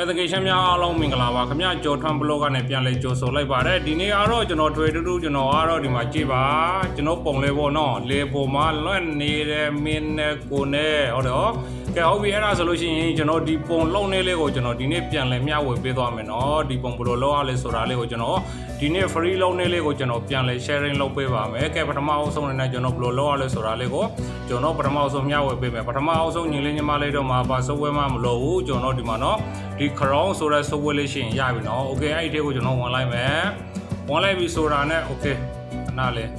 ကတကယ်ရှမ်းများအားလုံးမင်္ဂလာပါခင်ဗျာကျော်ထွန်းဘလော့ကနေပြန်လဲကြိုဆိုလိုက်ပါတယ်ဒီနေ့ကတော့ကျွန်တော်ထွေတူတူကျွန်တော်ကတော့ဒီမှာကြည့်ပါကျွန်တော်ပုံလေးပေါ့နော်လေပေါ်မှာလွတ်နေတဲ့မင်းနဲ့ကိုနဲ့ဟုတ်တယ်ကဲဟုတ်ပြီအဲ့ဒါဆိုလို့ရှိရင်ကျွန်တော်ဒီပုံလုံးလေးလေးကိုကျွန်တော်ဒီနေ့ပြန်လဲမျှဝေပေးသွားမယ်နော်ဒီပုံဘယ်လိုလုပ်ရလဲဆိုတာလေးကိုကျွန်တော်ဒီနေ့ free လုံးလေးလေးကိုကျွန်တော်ပြန်လဲ sharing လုပ်ပေးပါမယ်ကဲပထမအဆုံးအနေနဲ့ကျွန်တော်ဘယ်လိုလုပ်ရလဲဆိုတာလေးကိုကျွန်တော်ပထမအဆုံးမျှဝေပေးမယ်ပထမအဆုံးညီလေးညီမလေးတို့မှာပါ software မှမလို့ဘူးကျွန်တော်ဒီမှာနော်ဒီ crown ဆိုတဲ့ software လေးရှိရင်ရပြီနော် okay အဲ့ဒီထဲကိုကျွန်တော်ဝင်လိုက်မယ်ဝင်လိုက်ပြီဆိုတာနဲ့ okay ခဏလေး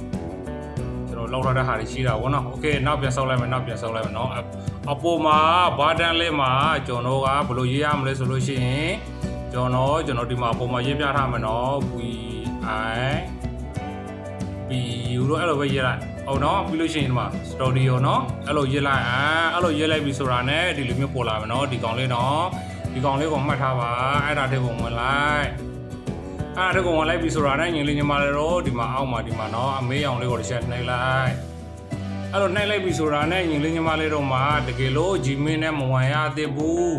ကျွန်တော်လောက်ထားတဲ့ဟာတွေရှိတာဗောနော် okay နောက်ပြန်ဆောက်လိုက်မယ်နောက်ပြန်ဆောက်လိုက်မယ်နော်အအပေါ်မှာ button လေးမှာကျွန်တော်ကဘယ်လိုရေးရမလဲဆိုလို့ရှိရင်ကျွန်တော်ကျွန်တော်ဒီမှာအပေါ်မှာရေးပြထားမယ်နော် v i b u လို့အဲ့လိုပဲရေးလိုက်ဟုတ်နော်ပြီးလို့ရှိရင်ဒီမှာ studio နော်အဲ့လိုရေးလိုက်အာအဲ့လိုရေးလိုက်ပြီဆိုတာနဲ့ဒီလိုမျိုးပေါ်လာမယ်နော်ဒီကောင်လေးနော် ဒီကောင်လေးကိုမှတ်ထားပါအဲ့ဒါတဲ့ကိုဝင်လိုက်အဲ့ဒါတဲ့ကိုဝင်လိုက်ပြီဆိုတာနဲ့ညီလေးညီမလေးတို့ဒီမှာအောက်မှာဒီမှာနော်အမေးအောင်လေးကိုတစ်ချက်နှိပ်လိုက်အဲ့လိုနှိပ်လိုက်ပြီဆိုတာနဲ့ညီလေးညီမလေးတို့မှာတကယ်လို့ Gmail နဲ့မဝင်ရသေးဘူး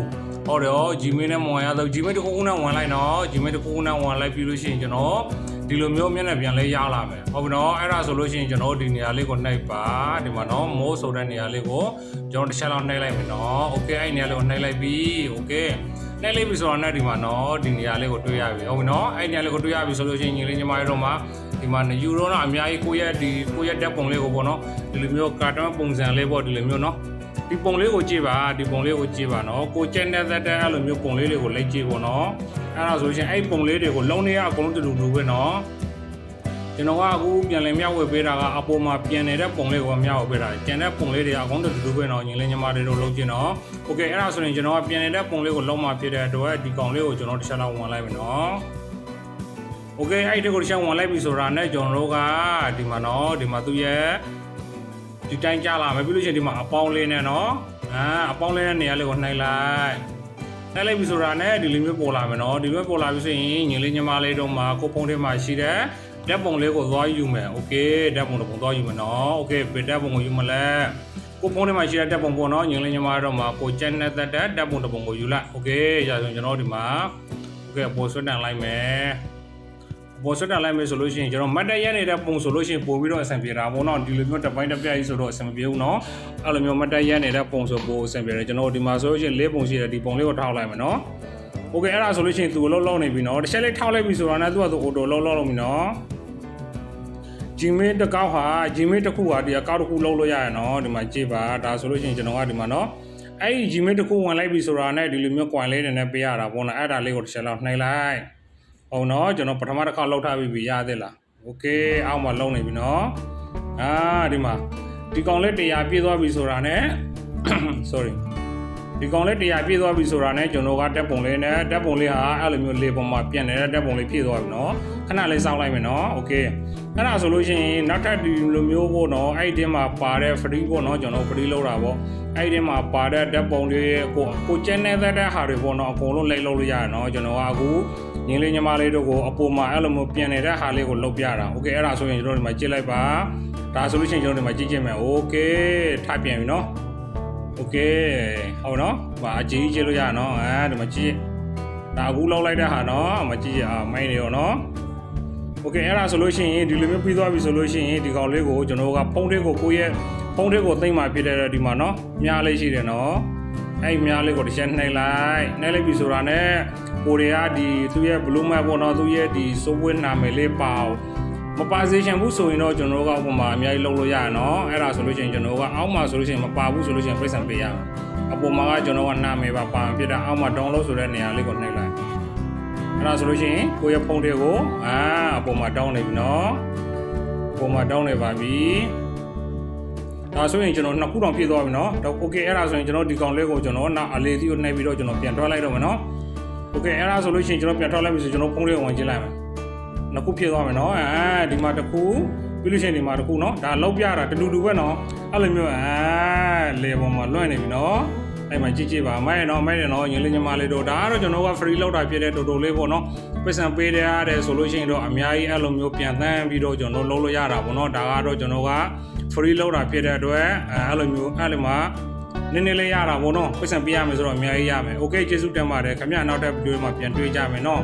ဟုတ်တယ် Gmail နဲ့မဝင်ရသေးဘူး Gmail တစ်ခုခုနဲ့ဝင်လိုက်နော် Gmail တစ်ခုခုနဲ့ဝင်လိုက်ပြီးလို့ရှိရင်ကျွန်တော် ဒီလိုမျိုးမျက်နှာပြန်လေးရလာမယ်ဟုတ်ပြီနော်အဲ့ဒါဆိုလို့ရှိရင်ကျွန်တော်ဒီနေရာလေးကိုနှိပ်ပါဒီမှာနော်မိုးဆိုတဲ့နေရာလေးကိုကျွန်တော်တစ်ချက်လောက်နှိပ်လိုက်မယ်နော်โอเคအဲ့ဒီနေရာလေးကိုနှိပ်လိုက်ပြီโอเค နှိပ်လိုက်ပြီဆိုတော့နဲ့ဒီမှာနော်ဒီနေရာလေးကိုတွေ့ရပြီဟုတ်ပြီနော်အဲ့ဒီနေရာလေးကိုတွေ့ရပြီဆိုလို့ရှိရင်ညီလေးညီမတို့မှာဒီမှာယူရိုတော့အများကြီးကိုယ့်ရဲ့ဒီကိုယ့်ရဲ့တက်ပုံလေးကိုပေါ့နော်ဒီလိုမျိုးကာတွန်းပုံစံလေးပေါ့ဒီလိုမျိုးနော် ဒီပုံလေးကိုကြည့်ပါဒီပုံလေးကိုကြည့်ပါနော်ကိုကျက်တဲ့သက်တဲ့အဲ့လိုမျိုးပုံလေးတွေကိုလိုက်ကြည့်ပေါ့နော်အဲ့ဒါဆိုလို့ရှိရင်အဲ့ပုံလေးတွေကိုလုံးနေရအကုန်လုံးတူတူပဲနော်ကျွန်တော်ကအခုပြန်လည်မျှဝေပေးတာကအပေါ်မှာပြန်နေတဲ့ပုံလေးကိုမျှဝေပေးတာကျန်တဲ့ပုံလေးတွေကအကုန်တူတူပဲနော်ညီလေးညီမတွေတို့လုံးကျင်နော်โอเคအဲ့ဒါဆိုရင်ကျွန်တော်ကပြန်နေတဲ့ပုံလေးကိုလုံးမဖြစ်တဲ့အတွက်ဒီကောင်လေးကိုကျွန်တော်တစ်ချက်လောက်ဝင်လိုက်မယ်နော်โอเคအဲ့ဒီကိုတစ်ချက်ဝင်လိုက်ပြီဆိုတာနဲ့ကျွန်တော်တို့ကဒီမှာနော်ဒီမှာသူ့ရဲ့ ဒီတိုင်းကြလာမယ်ပြီးလို့ရှိရင်ဒီမှာအပေါင်းလေးနဲ့နော်အာအပေါင်းလေးနဲ့နေရာလေးကိုနှိုက်လိုက်နှိုက်လိုက်ပြီဆိုတာနဲ့ဒီလိုမျိုးပေါ်လာမယ်နော်ဒီလိုမျိုးပေါ်လာပြီဆိုရင်ညီလေးညီမလေးတို့မှာကိုဖုန်းထဲမှာရှိတဲ့ဓာတ်ပုံလေးကိုသွားယူမယ်โอเคဓာတ်ပုံတစ်ပုံသွားယူမယ်နော်โอเคဘယ်ဓာတ်ပုံကိုယူမလဲ ကိုဖုန်းထဲမှာရှိတဲ့တက်ပုံပေါ့နော်ညီလေးညီမတို့မှာကိုကျန်တဲ့တက်တဲ့တက်ပုံတစ်ပုံကိုယူလိုက်โอเคကြာဆိုရင်ကျွန်တော်ဒီမှာโอเคပေါ်ဆွတ်တန်လိုက်မယ် ပေါ်ဆွတ်တန်လိုက်မယ်ဆိုလို့ရှိရင်ကျွန်တော်မတ်တက်ရနေတဲ့ပုံဆိုလို့ရှိရင်ပို့ပြီးတော့အဆင်ပြေတာပေါ့နော်ဒီလိုမျိုးတစ်ပိုင်းတစ်ပြက်ကြီးဆိုတော့အဆင်မပြေဘူးနော်အဲ့လိုမျိုးမတ်တက်ရနေတဲ့ပုံဆိုပို့အဆင်ပြေတယ်ကျွန်တော်ဒီမှာဆိုလို့ရှိရင်၄ပုံရှိတယ်ဒီပုံလေးကိုထောက်လိုက်မယ်နော်โอเคအဲ့ဒါဆိုလို့ရှိရင်သူ့ကိုလုံးလုံးနေပြီနော်တစ်ချက်လေးထောက်လိုက်ပြီဆိုတော့လည်းသူကသူအော်တိုလုံးလုံးလုံးပြီနော် Gmail တစ်ကောက်ဟာ Gmail တစ်ခုဟာဒီအကောက်တစ်ခုလုံးလို့ရရနော်ဒီမှာကြည့်ပါဒါဆိုလို့ရှိရင်ကျွန်တော်ကဒီမှာနော်အဲ့ဒီ Gmail တစ်ခုဝင်လိုက်ပြီဆိုတာနဲ့ဒီလိုမျိုး coin လေးတွေနဲ့ပေးရတာပေါ့နော်အဲ့ဒါလေးကိုတစ်ချက်လောက်နှိပ်လိုက် ဟုတ်နော်ကျွန်တော်ပထမတစ်ခါလောက်ထားပြီးပြီရသေးလား Okay အောက်မှာလုံးနေပြီနော်အာဒီမှာဒီကောင်လေး100ပြည့်သွားပြီဆိုတာနဲ့ sorry ဒီကောင်လေး100ပြည့်သွားပြီဆိုတာနဲ့ကျွန်တော်ကတက်ပုံလေးနဲ့တက်ပုံလေးဟာအဲ့လိုမျိုးလေပုံမှာပြန့်နေတဲ့တက်ပုံလေးဖြည့်သွားပြီနော်ခဏလေးစောင့်လိုက်မယ်နော်โอเคအဲ့ဒါဆိုလို့ရှိရင်နောက်ထပ်ဒီလိုမျိုးပေါ့နော်အဲ့ဒီထဲမှာပါတဲ့ free ပေါ့နော်ကျွန်တော် free လောက်တာပေါ့အဲ့ဒီထဲမှာပါတဲ့တက်ပုံလေးကိုကိုကျန်းနေတဲ့ဟာတွေပေါ့နော်အကုန်လုံးလိုက်လုပ်လို့ရတယ်နော်ကျွန်တော်ကအခုညီလေးညီမလေးတို့ကိုအပေါ်မှာအဲ့လိုမျိုးပြန်နေတဲ့ဟာလေးကိုလုပ်ပြတာโอเคအဲ့ဒါဆိုရင်ကျွန်တော်ဒီမှာကြည့်လိုက်ပါဒါဆိုလို့ရှိရင်ကျွန်တော်ဒီမှာကြည့်ကြည့်မယ်โอเคထပ်ပြန်ပြီနော် โอเคဟုတ်နော်ဟိုအကြီးကြီးလို့ရနော်အဲဒီမှာကြည့်ဒါအခုလောက်လိုက်တဲ့ဟာနော်မကြည့်ရအောင်မိုင်းနေရောနော်โอเคအဲ့ဒါဆိုလို့ရှိရင်ဒီလိုမျိုးပြီးသွားပြီဆိုလို့ရှိရင်ဒီကောင်လေးကိုကျွန်တော်ကဖုန်းလေးကိုကိုယ့်ရဲ့ဖုန်းလေးကိုသိမ့်မှဖြစ်တဲ့ဒီမှာနော်မြားလေးရှိတယ်နော်အဲ့မြားလေးကိုတစ်ချက်နှိပ်လိုက်နှိပ်လိုက်ပြီဆိုတာနဲ့ကိုရီးယားဒီသူ့ရဲ့ blue map ပေါ့နော်သူ့ရဲ့ဒီ software နာမည်လေးပါအောင် မပါစေချင်ဘူးဆိုရင်တော့ကျွန်တော်တို့ကဥပမာအများကြီးလုပ်လို့ရရနော်အဲ့ဒါဆိုလို့ရှိရင်ကျွန်တော်ကအောက်မှာဆိုလို့ရှိရင်မပါဘူးဆိုလို့ရှိရင်ပြဿနာပေးရမယ်အပေါ်မှာကကျွန်တော်ကနာမည်ပါပါဖြစ်တာအောက်မှာ download ဆိုတဲ့နေရာလေးကိုနှိပ်လိုက်အဲ့ဒါဆိုလို့ရှိရင်ကိုယ့်ရဲ့ဖုန်းတွေကိုအာအပေါ်မှာ down နေပြီနော်အပေါ်မှာ down နေပါပြီဒါဆိုရင်ကျွန်တော်နှစ်ခုတောင်ပြည့်သွားပြီနော်တော့ okay အဲ့ဒါဆိုရင်ကျွန်တော်ဒီကောင်လေးကိုကျွန်တော်နောက်အလေးသီးကိုနှိပ်ပြီးတော့ကျွန်တော်ပြန်ထွက်လိုက်တော့မယ်နော် okay အဲ့ဒါဆိုလို့ရှိရင်ကျွန်တော်ပြန်ထွက်လိုက်ပြီဆိုကျွန်တော်ဖုန်းလေးကိုဝင်ကြည့်လိုက်မယ် နှစ်ခုဖြစ်သွားမယ်နော်အဲဒီမှာတစ်ခုပြီးလို့ရှိရင်ဒီမှာတစ်ခုနော်ဒါလောက်ပြတာတူတူပဲနော်အဲ့လိုမျိုးအဲလေပေါ်မှာလွှင့်နေပြီနော်အဲ့မှာကြည့်ကြည့်ပါမိုက်နော်မိုက်တယ်နော်ညီလေးညီမလေးတို့ဒါကတော့ကျွန်တော်က free လောက်တာဖြစ်တဲ့တူတူလေးပေါ့နော်ပတ်စံပေးတဲ့ရတယ်ဆိုလို့ရှိရင်တော့အများကြီးအဲ့လိုမျိုးပြန်တန်းပြီးတော့ကျွန်တော်လုံးလို့ရတာပေါ့နော်ဒါကတော့ကျွန်တော်က free လောက်တာဖြစ်တဲ့အတွက်အဲအဲ့လိုမျိုးအဲ့လိုမှာ နည်းနည်းလေးရတာဗောနော်ပတ်စံပေးရမယ်ဆိုတော့အများကြီးရမယ်โอเคကျေးဇူးတင်ပါတယ်ခင်ဗျာနောက်တဲ့ဗီဒီယိုမှာပြန်တွေ့ကြမယ်နော်